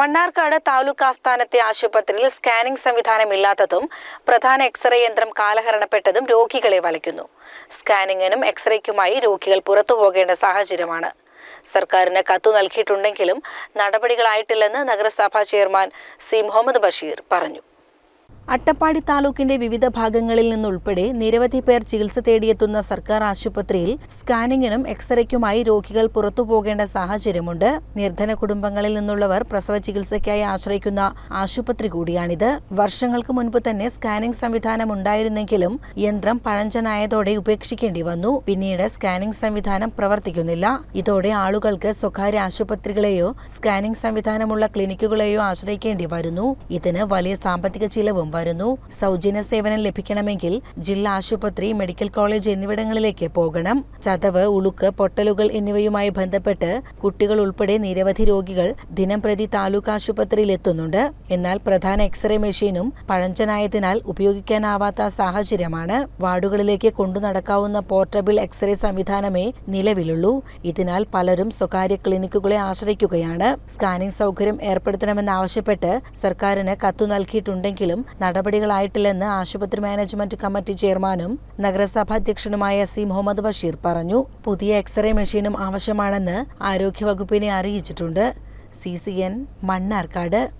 മണ്ണാർക്കാട് താലൂക്ക് ആസ്ഥാനത്തെ ആശുപത്രിയിൽ സ്കാനിംഗ് സംവിധാനം ഇല്ലാത്തതും പ്രധാന എക്സ്റേ യന്ത്രം കാലഹരണപ്പെട്ടതും രോഗികളെ വലയ്ക്കുന്നു. സ്കാനിങ്ങിനും എക്സ്റേക്കുമായി രോഗികൾ പുറത്തു പോകേണ്ട സാഹചര്യമാണ്. സർക്കാരിന് കത്തു നൽകിയിട്ടുണ്ടെങ്കിലും നടപടികളായിട്ടില്ലെന്ന് നഗരസഭാ ചെയർമാൻ സി. മുഹമ്മദ് ബഷീർ പറഞ്ഞു. അട്ടപ്പാടി താലൂക്കിന്റെ വിവിധ ഭാഗങ്ങളിൽ നിന്നുൾപ്പെടെ നിരവധി പേർ ചികിത്സ തേടിയെത്തുന്ന സർക്കാർ ആശുപത്രിയിൽ സ്കാനിങ്ങിനും എക്സ്റേക്കുമായി രോഗികൾ പുറത്തുപോകേണ്ട സാഹചര്യമുണ്ട്. നിർധന കുടുംബങ്ങളിൽ നിന്നുള്ളവർ പ്രസവ ചികിത്സയ്ക്കായി ആശ്രയിക്കുന്ന ആശുപത്രി കൂടിയാണിത്. വർഷങ്ങൾക്ക് മുൻപ് തന്നെ സ്കാനിംഗ് സംവിധാനം ഉണ്ടായിരുന്നെങ്കിലും യന്ത്രം പഴഞ്ചനായതോടെ ഉപേക്ഷിക്കേണ്ടി വന്നു. പിന്നീട് സ്കാനിംഗ് സംവിധാനം പ്രവർത്തിക്കുന്നില്ല. ഇതോടെ ആളുകൾക്ക് സ്വകാര്യ ആശുപത്രികളെയോ സ്കാനിംഗ് സംവിധാനമുള്ള ക്ലിനിക്കുകളെയോ ആശ്രയിക്കേണ്ടി വരുന്നു. ഇതിന് വലിയ സാമ്പത്തിക ചിലവും വരുന്നു. സൗജന്യ സേവനം ലഭിക്കണമെങ്കിൽ ജില്ലാ ആശുപത്രി മെഡിക്കൽ കോളേജ് എന്നിവിടങ്ങളിലേക്ക് പോകണം. ചതവ് ഉളുക്ക് പൊട്ടലുകൾ എന്നിവയുമായി ബന്ധപ്പെട്ട് കുട്ടികൾ ഉൾപ്പെടെ നിരവധി രോഗികൾ ദിനംപ്രതി താലൂക്ക് ആശുപത്രിയിൽ എത്തുന്നുണ്ട്. എന്നാൽ പ്രധാന എക്സ്റേ മെഷീനും പഴഞ്ചനായതിനാൽ ഉപയോഗിക്കാനാവാത്ത സാഹചര്യമാണ്. വാർഡുകളിലേക്ക് കൊണ്ടു നടക്കാവുന്ന പോർട്ടബിൾ എക്സ്റേ സംവിധാനമേ നിലവിലുള്ളൂ. ഇതിനാൽ പലരും സ്വകാര്യ ക്ലിനിക്കുകളെ ആശ്രയിക്കുകയാണ്. സ്കാനിംഗ് സൗകര്യം ഏർപ്പെടുത്തണമെന്നാവശ്യപ്പെട്ട് സർക്കാരിന് കത്തു നൽകിയിട്ടുണ്ടെങ്കിലും നടപടികളായിട്ടില്ലെന്ന് ആശുപത്രി മാനേജ്മെന്റ് കമ്മിറ്റി ചെയർമാനും നഗരസഭാ അധ്യക്ഷനുമായ സി മുഹമ്മദ് ബഷീർ പറഞ്ഞു. പുതിയ എക്സ്റേ മെഷീനും ആവശ്യമാണെന്ന് ആരോഗ്യവകുപ്പിനെ അറിയിച്ചിട്ടുണ്ട്. C C N Mannarkkad.